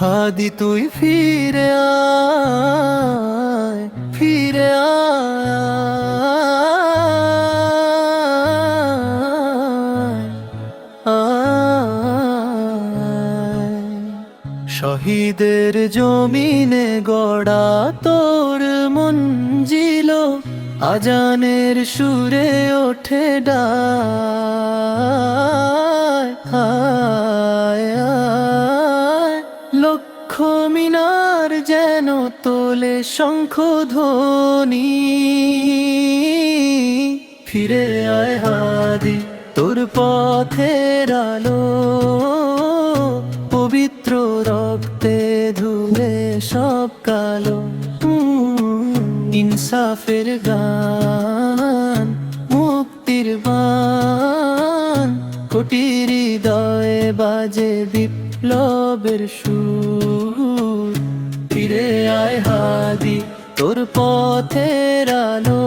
হাদি তুই ফিরে আয় ফিরে আয় শহীদের জমিনে গড়া মঞ্জিল আজানের সুরে ওঠে ডায় লক্ষ মিনার যেন তোলে শঙ্খ ধ্বনি। ফিরে আয় হাদি, তোর পথের আলো। পবিত্র রক্তে ধুলে সব কালো। ইনসাফের গান, মুক্তির বান। কোটির হৃদয়ে বাজে বিপ্লবের সুর। ফিরে আয় হাদি, তোর পথের আলো।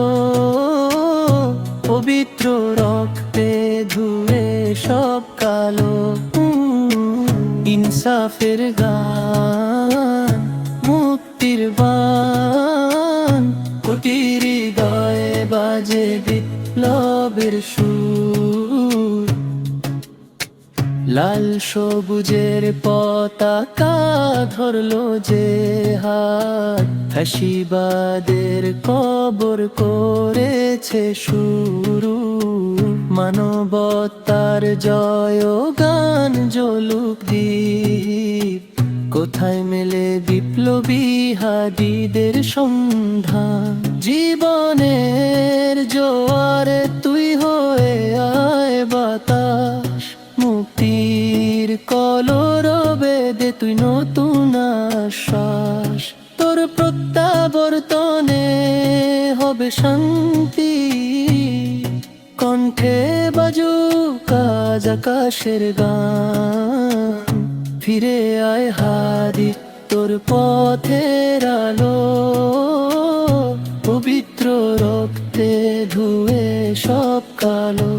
পবিত্র রক্তে ধুয়ে সব কালো। ইনসাফের গান, মুক্তির বান। কোটির হৃদয়ে বাজে বিপ্লবের সুর। লাল সবুজের পতাকা ধরলো যে হাত। ফাঁসিবাদের কবর করেছে শুরু। মানবতার জয় গান জলুক দ্বীপ। কোথায় মেলে বিপ্লবী হাদিদের সন্ধান? প্রত্যাবর্তনে হবে শান্তি। কণ্ঠে বাজু কাজ আকাশের গান। ফিরে আয় হাদি, তোর পথের আলো। পবিত্র রক্তে ধুয়ে সব কালো।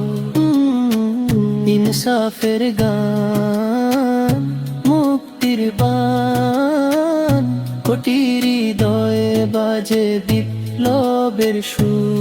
ইনসাফের গান, মুক্তির বান। কোটির হৃদয়ে বাজে বিপ্লবের সুর।